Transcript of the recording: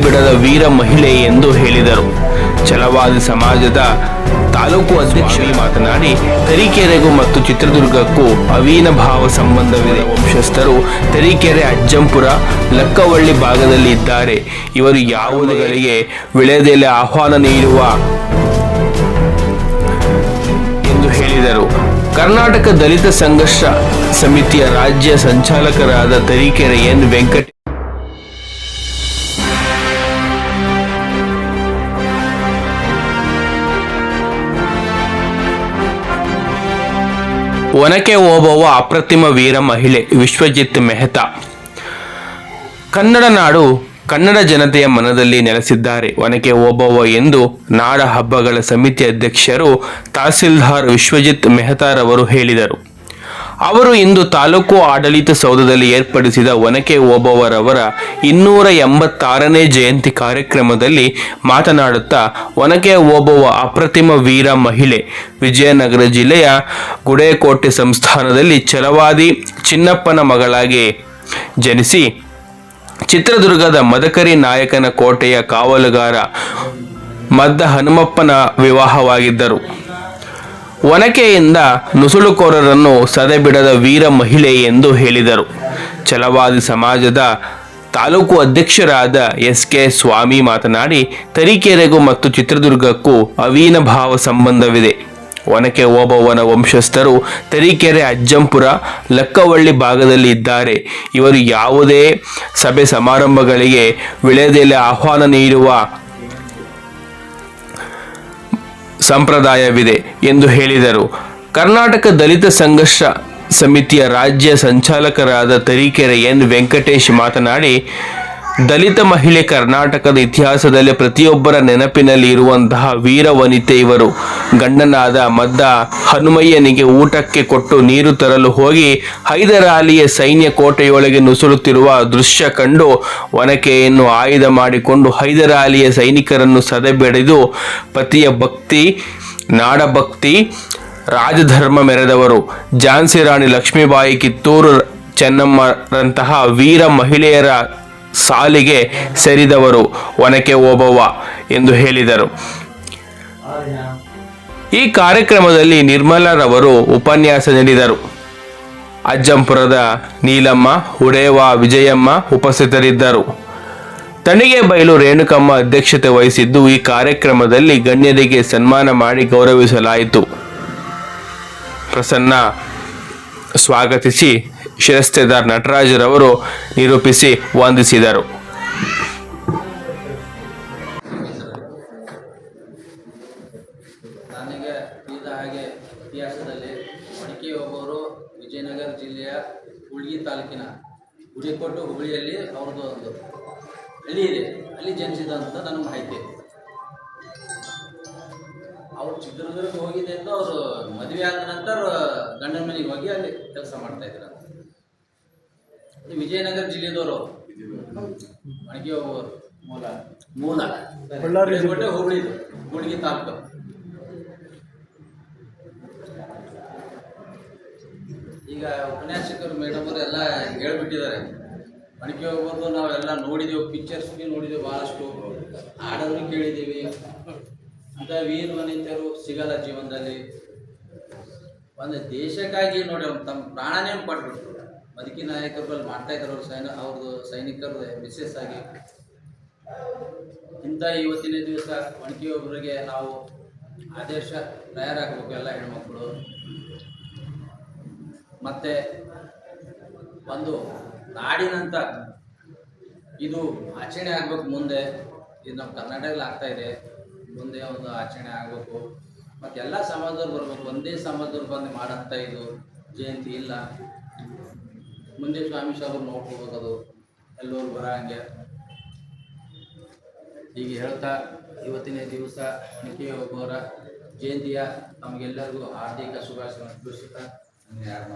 ಬಿಡದ ವೀರ ಮಹಿಳೆ ಎಂದು ಹೇಳಿದರು. ಛಲವಾದಿ ಸಮಾಜದ ತಾಲೂಕು ಅಧ್ಯಕ್ಷ ಮಾತನಾಡಿ, ತರೀಕೆರೆಗೂ ಮತ್ತು ಚಿತ್ರದುರ್ಗಕ್ಕೂ ಅವಿನಾಭಾವ ಸಂಬಂಧವಿದೆ. ವಂಶಸ್ಥರು ತರೀಕೆರೆ, ಅಜ್ಜಂಪುರ, ಲಕ್ಕವಳ್ಳಿ ಭಾಗದಲ್ಲಿ ಇದ್ದಾರೆ. ಇವರು ಯಾವುದುಗಳಿಗೆ ವಿಳೆದೆಲೆ ಆಹ್ವಾನ ನೀಡುವ ಎಂದು ಹೇಳಿದರು. ಕರ್ನಾಟಕ ದಲಿತ ಸಂಘರ್ಷ ಸಮಿತಿಯ ರಾಜ್ಯ ಸಂಚಾಲಕರಾದ ತರೀಕೆರೆ ಎನ್ ವೆಂಕಟ ಒನಕೆ ಓಬವ್ವ ಅಪ್ರತಿಮ ವೀರ ಮಹಿಳೆ ವಿಶ್ವಜಿತ್ ಮೆಹ್ತಾ. ಕನ್ನಡ ನಾಡು ಕನ್ನಡ ಜನತೆಯ ಮನದಲ್ಲಿ ನೆಲೆಸಿದ್ದಾರೆ. ಒನಕೆ ಓಬವ್ವ ಎಂದು ನಾಡ ಹಬ್ಬಗಳ ಸಮಿತಿ ಅಧ್ಯಕ್ಷರು ತಹಸೀಲ್ದಾರ್ ವಿಶ್ವಜಿತ್ ಮೆಹ್ತಾರವರು ಹೇಳಿದರು. ಅವರು ಇಂದು ತಾಲೂಕು ಆಡಳಿತ ಸೌಧದಲ್ಲಿ ಏರ್ಪಡಿಸಿದ ಒನಕೆ ಓಬವ್ವರವರ ಇನ್ನೂರ ಎಂಬತ್ತಾರನೇ ಜಯಂತಿ ಕಾರ್ಯಕ್ರಮದಲ್ಲಿ ಮಾತನಾಡುತ್ತಾ, ಒನಕೆ ಓಬವ್ವ ಅಪ್ರತಿಮ ವೀರ ಮಹಿಳೆ, ವಿಜಯನಗರ ಜಿಲ್ಲೆಯ ಗುಡೇಕೋಟೆ ಸಂಸ್ಥಾನದಲ್ಲಿ ಛಲವಾದಿ ಚಿನ್ನಪ್ಪನ ಮಗಳಾಗಿ ಜನಿಸಿ, ಚಿತ್ರದುರ್ಗದ ಮದಕರಿ ನಾಯಕನ ಕೋಟೆಯ ಕಾವಲುಗಾರ ಮದ್ದ ಹನುಮಪ್ಪನ ವಿವಾಹವಾಗಿದ್ದರು. ಒನಕೆಯಿಂದ ನುಸುಳುಕೋರರನ್ನು ಸದೆಬಿಡದ ವೀರ ಮಹಿಳೆ ಎಂದು ಹೇಳಿದರು. ಛಲವಾದಿ ಸಮಾಜದ ತಾಲೂಕು ಅಧ್ಯಕ್ಷರಾದ ಎಸ್ ಕೆ ಸ್ವಾಮಿ ಮಾತನಾಡಿ, ತರೀಕೆರೆಗೂ ಮತ್ತು ಚಿತ್ರದುರ್ಗಕ್ಕೂ ಅವಿನಾಭಾವ ಸಂಬಂಧವಿದೆ. ಒನಕೆ ಓಬವ್ವನ ವಂಶಸ್ಥರು ತರೀಕೆರೆ ಅಜ್ಜಂಪುರ, ಲಕ್ಕವಳ್ಳಿ ಭಾಗದಲ್ಲಿ ಇದ್ದಾರೆ. ಇವರು ಯಾವುದೇ ಸಭೆ ಸಮಾರಂಭಗಳಿಗೆ ವಿಳೆದೆಲೆ ಆಹ್ವಾನ ನೀಡುವ ಸಂಪ್ರದಾಯವಿದೆ ಎಂದು ಹೇಳಿದರು. ಕರ್ನಾಟಕ ದಲಿತ ಸಂಘರ್ಷ ಸಮಿತಿಯ ರಾಜ್ಯ ಸಂಚಾಲಕರಾದ ತರೀಕೆರೆ ಎನ್ ವೆಂಕಟೇಶ್ ಮಾತನಾಡಿ ದಲಿತ ಮಹಿಳೆ ಕರ್ನಾಟಕದ ಇತಿಹಾಸದಲ್ಲಿ ಪ್ರತಿಯೊಬ್ಬರ ನೆನಪಿನಲ್ಲಿ ಇರುವಂತಹ ವೀರ ವನಿತೆ ಇವರು. ಗಂಡನಾದ ಮದ್ದ ಹನುಮಯ್ಯನಿಗೆ ಊಟಕ್ಕೆ ಕೊಟ್ಟು ನೀರು ತರಲು ಹೋಗಿ ಹೈದರಾಲಿಯ ಸೈನ್ಯ ಕೋಟೆಯೊಳಗೆ ನುಸುಳುತ್ತಿರುವ ದೃಶ್ಯ ಕಂಡು ಒನಕೆಯನ್ನು ಆಯುಧ ಮಾಡಿಕೊಂಡು ಹೈದರಾಲಿಯ ಸೈನಿಕರನ್ನು ಸದೆಬೆಡೆದು ಪತಿಯ ಭಕ್ತಿ, ನಾಡಭಕ್ತಿ, ರಾಜಧರ್ಮ ಮೆರೆದವರು. ಝಾನ್ಸಿ ರಾಣಿ ಲಕ್ಷ್ಮೀಬಾಯಿ ಕಿತ್ತೂರು ಚೆನ್ನಮ್ಮರಂತಹ ವೀರ ಮಹಿಳೆಯರ ಸಾಲಿಗೆ ಸೇರಿದವರು, ಒನಕೆ ಓಬವ್ವ ಎಂದು ಹೇಳಿದರು. ಈ ಕಾರ್ಯಕ್ರಮದಲ್ಲಿ ನಿರ್ಮಲರವರು ಉಪನ್ಯಾಸ ನೀಡಿದರು. ಅಜ್ಜಂಪುರದ ನೀಲಮ್ಮ, ಉಡೇವ ವಿಜಯಮ್ಮ ಉಪಸ್ಥಿತರಿದ್ದರು. ತಣಿಗೆ ಬಯಲು ರೇಣುಕಮ್ಮ ಅಧ್ಯಕ್ಷತೆ ವಹಿಸಿದ್ದು ಈ ಕಾರ್ಯಕ್ರಮದಲ್ಲಿ ಗಣ್ಯರಿಗೆ ಸನ್ಮಾನ ಮಾಡಿ ಗೌರವಿಸಲಾಯಿತು. ಪ್ರಸನ್ನ ಸ್ವಾಗತಿಸಿ ಶಿರಸ್ತೇದಾರ್ ನಟರಾಜರವರು ನಿರೂಪಿಸಿ ವಂದಿಸಿದರು. ನನಗೆ ತಿಳಿದ ಹಾಗೆ ಇತಿಹಾಸದಲ್ಲಿ ಮಡಿಕೆ ಒಬ್ಬರು ವಿಜಯನಗರ ಜಿಲ್ಲೆಯ ಹುಳ್ಗಿ ತಾಲೂಕಿನ ಗುಡಿಕೊಟ್ಟು ಹುಬ್ಬಳ್ಳಿಯಲ್ಲಿ ಅವ್ರದ್ದು ಒಂದು ಹಳ್ಳಿ ಇದೆ. ಅಲ್ಲಿ ಜನಿಸಿದಂತ ನನ್ನ ಮಾಹಿತಿ. ಅವ್ರು ಚಿತ್ರದುರ್ಗ ಹೋಗಿದೆ ಅಂತ ಅವರು ಮದುವೆ ಆದ ನಂತರ ಗಂಡನ ಮನೆಗೆ ಹೋಗಿ ಅಲ್ಲಿ ಕೆಲಸ ಮಾಡ್ತಾ ಇದ್ರು. ಇದು ವಿಜಯನಗರ ಜಿಲ್ಲೆದವರು. ಮಡಿಕೆ ಒಬ್ಬರು ಮೂಲ. ಮೂಲ. ಗುಡಿಕೊಟ್ಟೆ ಹುಬ್ಳಿ ಗುಡ್ಗಿ ತಾಲೂಕು. ಈಗ ಉಪನ್ಯಾಸಕರು ಮೇಡಮ್ ಅವರು ಎಲ್ಲ ಹೇಳ್ಬಿಟ್ಟಿದ್ದಾರೆ. ಮಡಿಕೆ ಹೋಗೋದು ನಾವೆಲ್ಲ ನೋಡಿದೆವು ಪಿಕ್ಚರ್ಸ್ ಬಿ ನೋಡಿದೆವು ಭಾಳಷ್ಟು ಹಾಡೋರು ಕೇಳಿದ್ದೀವಿ ಅಂತ ವೀರ ವನಿತೆಯರು ಸಿಗಲ್ಲ ಜೀವನದಲ್ಲಿ. ಒಂದು ದೇಶಕ್ಕಾಗಿ ನೋಡಿ ಅವ್ರು ತಮ್ಮ ಪ್ರಾಣನೇ ಪಟ್ಬಿಟ್ರು ಬದುಕಿ ನಾಯಕರು ಅಲ್ಲಿ ಮಾಡ್ತಾ ಇದ್ದಾರೆ ಅವ್ರ ಸೈನ ಅವ್ರದ್ದು ಸೈನಿಕರು ಮಿಸ್ಸಸ್ ಆಗಿ. ಇಂಥ ಇವತ್ತಿನ ದಿವಸ ಒಣಗಿಯೊಬ್ಬರಿಗೆ ನಾವು ಆದೇಶ ತಯಾರಾಗಬೇಕು ಎಲ್ಲ ಹೆಣ್ಮಕ್ಳು. ಮತ್ತೆ ಒಂದು ನಾಡಿನಂತ ಇದು ಆಚರಣೆ ಆಗ್ಬೇಕು ಮುಂದೆ. ಇದು ನಮ್ಮ ಕರ್ನಾಟಕದಲ್ಲಿ ಆಗ್ತಾ ಇದೆ. ಮುಂದೆ ಒಂದು ಆಚರಣೆ ಆಗಬೇಕು. ಮತ್ತು ಎಲ್ಲ ಸಮಾಜದವ್ರು ಬರ್ಬೇಕು. ಒಂದೇ ಸಮಾಜದವ್ರು ಬಂದು ಮಾಡಂತ ಇದು ಜಯಂತಿ ಇಲ್ಲ. ಮುಂದೆ ಸ್ವಾಮಿ ಸಾಹೇಬ್ರು ನೋಡ್ಕೋಬೇಕು ಅದು. ಎಲ್ಲರೂ ಬರಂಗೆ. ಹಂಗೆ ಹೀಗೆ ಹೇಳ್ತಾ ಇವತ್ತಿನ ದಿವಸ ಒಬ್ಬರ ಜಯಂತಿಯ ತಮಗೆಲ್ಲರಿಗೂ ಹಾರ್ದಿಕ ಶುಭಾಶಯ ತಿಳಿಸುತ್ತಾ ಯಾರು